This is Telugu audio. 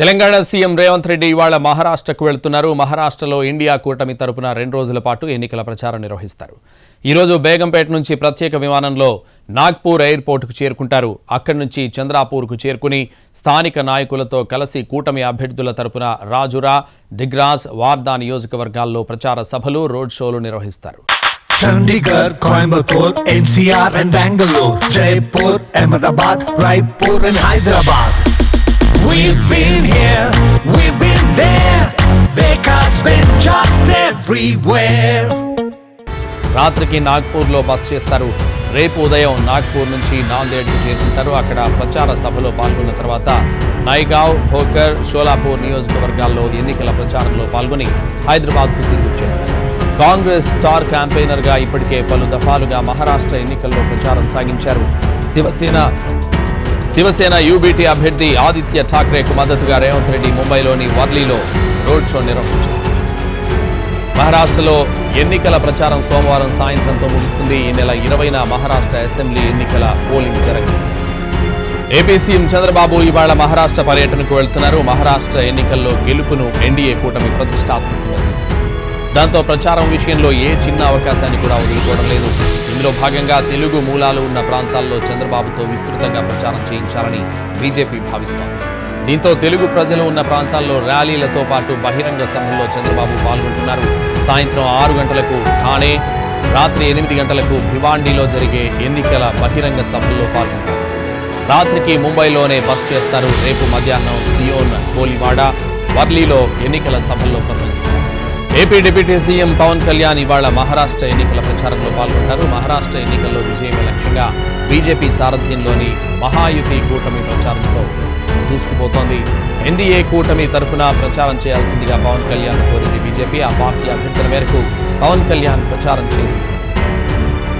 తెలంగాణ సీఎం రేవంత్ రెడ్డి ఇవాళ మహారాష్ట్రకు వెళ్తున్నారు. మహారాష్ట్రలో ఇండియా కూటమి తరపున రెండు రోజుల పాటు ఎన్నికల ప్రచారం నిర్వహిస్తారు. ఈరోజు బేగంపేట నుంచి ప్రత్యేక విమానంలో నాగ్పూర్ ఎయిర్పోర్టుకు చేరుకుంటారు. అక్కడి నుంచి చంద్రాపూర్కు చేరుకుని స్థానిక నాయకులతో కలిసి కూటమి అభ్యర్థుల తరపున రాజురా డిగ్రాస్ వార్దా నియోజకవర్గాల్లో ప్రచార సభలు రోడ్ షోలు నిర్వహిస్తారు. Chandigarh, Coimbatore, NCR and Bangalore, Jaipur, Ahmedabad, Raipur and Hyderabad. We've been here, we've been there. Vekas been just everywhere. రాత్రికి నాగ్పూర్లో బస్ చేస్తారు రేపు ఉదయం నాగ్పూర్ నుంచి నాందేడ్కి చేరుకుంటారు అక్కడ ప్రచార సభలో పాల్గొన్న తర్వాత నైగావ్ భోకర్ షోలాపూర్ నియోజకవర్గాల్లో ఎన్నికల ప్రచారంలో పాల్గొని హైదరాబాద్కు తిరిగి వచ్చేస్తారు కాంగ్రెస్ స్టార్ క్యాంపెయినర్గా ఇప్పటికే పలు దఫాలుగా మహారాష్ట్ర ఎన్నికల్లో ప్రచారం సాగించారు శివసేన శివసేన యూబీటీ అభ్యర్థి ఆదిత్య ఠాక్రేకు మద్దతుగా రేవంత్ రెడ్డి ముంబైలోని వర్లీలో రోడ్ షో నిర్వహించారు. మహారాష్ట్రలో ఎన్నికల ప్రచారం సోమవారం సాయంత్రంతో ముగుస్తుంది. ఈ నెల ఇరవైన మహారాష్ట్ర అసెంబ్లీ ఎన్నికల పోలింగ్ జరగనుంది. ఏపీ సీఎం చంద్రబాబు ఇవాళ మహారాష్ట్ర పర్యటనకు వెళ్తున్నారు. మహారాష్ట్ర ఎన్నికల్లో గెలుపును ఎన్డీఏ కూటమి ప్రతిష్టాత్మకంగా తీసుకుంది. దాంతో ప్రచారం విషయంలో ఏ చిన్న అవకాశాన్ని కూడా వదులుకోవడం లేదు. ఇందులో భాగంగా తెలుగు మూలాలు ఉన్న ప్రాంతాల్లో చంద్రబాబుతో విస్తృతంగా ప్రచారం చేయించాలని బీజేపీ భావిస్తోంది. దీంతో తెలుగు ప్రజలు ఉన్న ప్రాంతాల్లో ర్యాలీలతో పాటు బహిరంగ సభల్లో చంద్రబాబు పాల్గొంటున్నారు. సాయంత్రం ఆరు గంటలకు ఠాణే రాత్రి ఎనిమిది గంటలకు భివాండిలో జరిగే ఎన్నికల బహిరంగ సభల్లో పాల్గొంటారు. రాత్రికి ముంబైలోనే బస్ చేస్తారు. రేపు మధ్యాహ్నం సియోన్ కోలివాడ వర్లీలో ఎన్నికల సభల్లో ప్రసంగిస్తారు. AP deputy CM Pawan Kalyan ఇవాళ మహారాష్ట్ర ఎన్నికల ప్రచారంలో పాల్గొంటారు. మహారాష్ట్ర ఎన్నికల్లో విజయమే లక్ష్యంగా బీజేపీ సారథ్యంలోని మహాయుతి కూటమి ప్రచారంతో దూసుకుపోతోంది. ఎన్డీఏ కూటమి తరఫున ప్రచారం చేయాల్సిందిగా పవన్ కళ్యాణ్ కోరింది బీజేపీ. ఆ పార్టీ అభ్యర్థుల మేరకు పవన్ కళ్యాణ్ ప్రచారం చేయింది